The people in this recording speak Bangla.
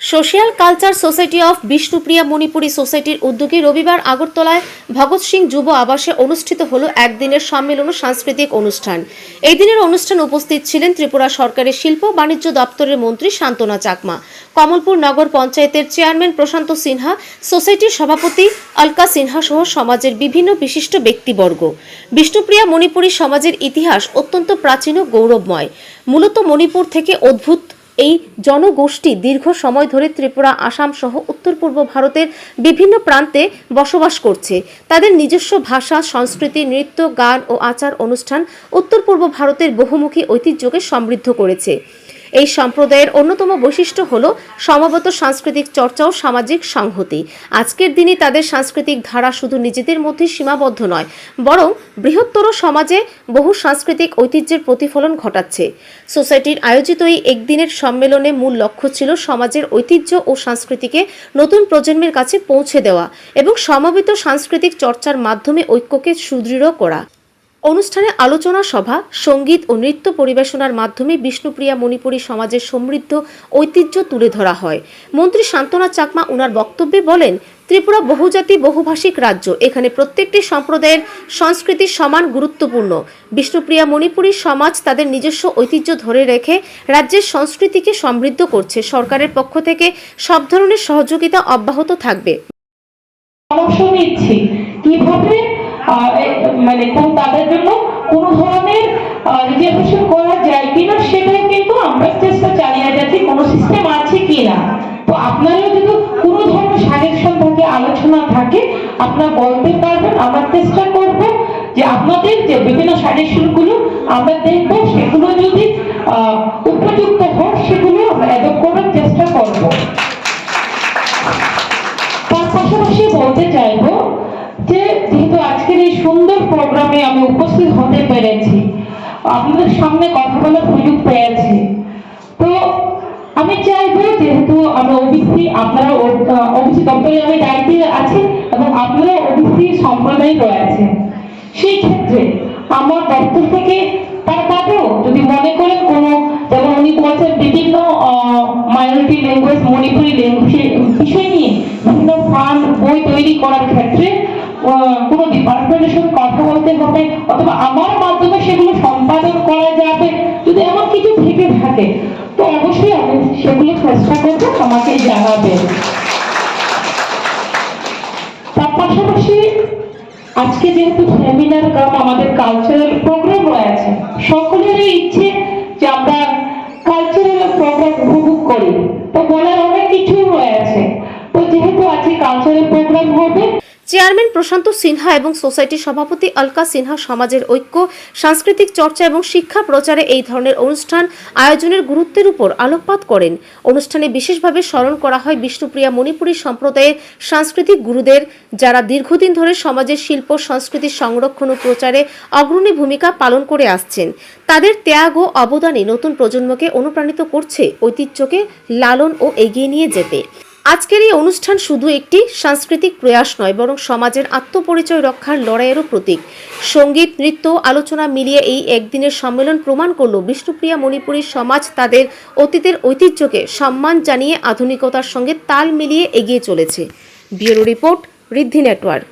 Social culture society of Bishnupriya Manipuri সোসাইটির উদ্যোগে রবিবার আগরতলায় ভগৎ সিং যুব আবাসে অনুষ্ঠিত হল একদিনের সম্মেলন ও সাংস্কৃতিক অনুষ্ঠান। এই দিনের অনুষ্ঠানে উপস্থিত ছিলেন ত্রিপুরা সরকারের শিল্প বাণিজ্য দপ্তরের মন্ত্রী শান্তনা চাকমা, কমলপুর নগর পঞ্চায়েতের চেয়ারম্যান প্রশান্ত সিনহা, সোসাইটির সভাপতি অলকা সিনহা সহ সমাজের বিভিন্ন বিশিষ্ট ব্যক্তিবর্গ। বিষ্ণুপ্রিয়া মণিপুরী সমাজের ইতিহাস অত্যন্ত প্রাচীন ও গৌরবময়। মূলত মণিপুর থেকে অদ্ভুত এই জনগোষ্ঠী দীর্ঘ সময় ধরে ত্রিপুরা, আসাম সহ উত্তর পূর্ব ভারতের বিভিন্ন প্রান্তে বসবাস করছে। তাদের নিজস্ব ভাষা, সংস্কৃতি, নৃত্য, গান ও আচার অনুষ্ঠান উত্তর পূর্ব ভারতের বহুমুখী ঐতিহ্যকে সমৃদ্ধ করেছে। এই সম্প্রদায়ের অন্যতম বৈশিষ্ট্য হল সমবেত সাংস্কৃতিক চর্চা ও সামাজিক সংহতি। আজকের দিনে তাদের সাংস্কৃতিক ধারা শুধু নিজেদের মধ্যে সীমাবদ্ধ নয়, বরং বৃহত্তর সমাজে বহু সাংস্কৃতিক ঐতিহ্যের প্রতিফলন ঘটাচ্ছে। সোসাইটির আয়োজিত এই একদিনের সম্মেলনে মূল লক্ষ্য ছিল সমাজের ঐতিহ্য ও সংস্কৃতিকে নতুন প্রজন্মের কাছে পৌঁছে দেওয়া এবং সমবেত সাংস্কৃতিক চর্চার মাধ্যমে ঐক্যকে সুদৃঢ় করা। অনুষ্ঠানে আলোচনা সভা, সংগীত ও নৃত্য পরিবেশনার মাধ্যমে বিষ্ণুপ্রিয়া মণিপুরী সমাজের সমৃদ্ধ ঐতিহ্য তুলে ধরা হয়। মন্ত্রী শান্তনা চাকমা উনার বক্তব্যে বলেন, ত্রিপুরা বহুজাতি, বহুভাষিক রাজ্য, এখানে প্রত্যেকটি সম্প্রদায়ের সংস্কৃতি সমান গুরুত্বপূর্ণ। বিষ্ণুপ্রিয়া মণিপুরী সমাজ তাদের নিজস্ব ঐতিহ্য ধরে রেখে রাজ্যের সংস্কৃতিকে সমৃদ্ধ করছে। সরকারের পক্ষ থেকে সব ধরনের সহযোগিতা অব্যাহত থাকবে। কীভাবে মানে কোন তাদের জন্য কোন ধরনের রিজার্ভেশন করা যায় কিনা সেটাই কিন্তু আমরা চেষ্টা চালিয়ে যাচ্ছি, কোন সিস্টেম আছে কিনা। তো আপনারা যদি কোনো ধরনের সাজেশন থাকে, আলোচনা থাকে, আপনারা বলতে পারবেন, আমরা চেষ্টা করব যে আপনাদের যে বিভিন্ন সাজেশনগুলো আমরা দেখব, সেগুলো যদি উপযুক্ত হয়, সেগুলো আমরা অ্যাডপ্ট করার চেষ্টা করব। তার পাশাপাশি বলতে চাইব যে আজকের এই সুন্দর প্রোগ্রামে আমি উপস্থিত হতে পেরেছি। আপনাদের সামনে কথা বলার সুযোগ পেয়েছি। তো আমি চাইব যেহেতু আমরা ওবিসি, আপনারা ওবিসি দপ্তরে আমি দায়িত্বে আছি এবং আপনারা ওবিসি সম্প্রদায় রয়েছে। সেই ক্ষেত্রে আমার দপ্তর থেকে তার বাদেও যদি মনে করেন কোনো, যেমন উনি বলছেন বিভিন্ন মাইনরিটি ল্যাঙ্গুয়েজ মণিপুরি ল্যাঙ্গুয়েজ বিষয় নিয়ে বিভিন্ন ফান্ড বই তৈরি করার ক্ষেত্রে কোনো ডিপার্টমেন্টের সঙ্গে কথা বলতে হবে অথবা আমার মাধ্যমে সেগুলো সম্পাদন করা যাবে, যদি এমন কিছু থেকে থাকে, তো অবশ্যই আমি সেগুলো চেষ্টা করব, আমাকে জানাবেন। তার পাশাপাশি আজকে যেহেতু সেমিনার কাম, আমাদের কালচারাল প্রোগ্রাম রয়েছে সকলেরই ইচ্ছে যে আমরা কালচারাল প্রোগ্রাম উপভোগ করি। তো বলার অনেক কিছু রয়েছে। তো যেহেতু আজকে কালচারাল প্রোগ্রাম হবে চেয়ারম্যান প্রশান্ত সিনহা এবং সোসাইটির সভাপতি অলকা সিনহা সমাজের ঐক্য, সাংস্কৃতিক চর্চা এবং শিক্ষা প্রচারে এই ধরনের অনুষ্ঠান আয়োজনের গুরুত্বের উপর আলোকপাত করেন। অনুষ্ঠানে বিশেষভাবে স্মরণ করা হয় বিষ্ণুপ্রিয়া মণিপুরী সম্প্রদায়ের সাংস্কৃতিক গুরুদের, যারা দীর্ঘদিন ধরে সমাজের শিল্প, সংস্কৃতি সংরক্ষণ ও প্রচারে অগ্রণী ভূমিকা পালন করে আসছেন। তাদের ত্যাগ ও অবদানে নতুন প্রজন্মকে অনুপ্রাণিত করছে ঐতিহ্যকে লালন ও এগিয়ে নিয়ে যেতে। আজকের এই অনুষ্ঠান শুধু একটি সাংস্কৃতিক প্রয়াস নয়, বরং সমাজের আত্মপরিচয় রক্ষার লড়াইয়েরও প্রতীক। সংগীত, নৃত্য, আলোচনা মিলিয়ে এই একদিনের সম্মেলন প্রমাণ করল বিষ্ণুপ্রিয়া মণিপুরী সমাজ তাদের অতীতের ঐতিহ্যকে সম্মান জানিয়ে আধুনিকতার সঙ্গে তাল মিলিয়ে এগিয়ে চলেছে। Bureau report Riddhi network.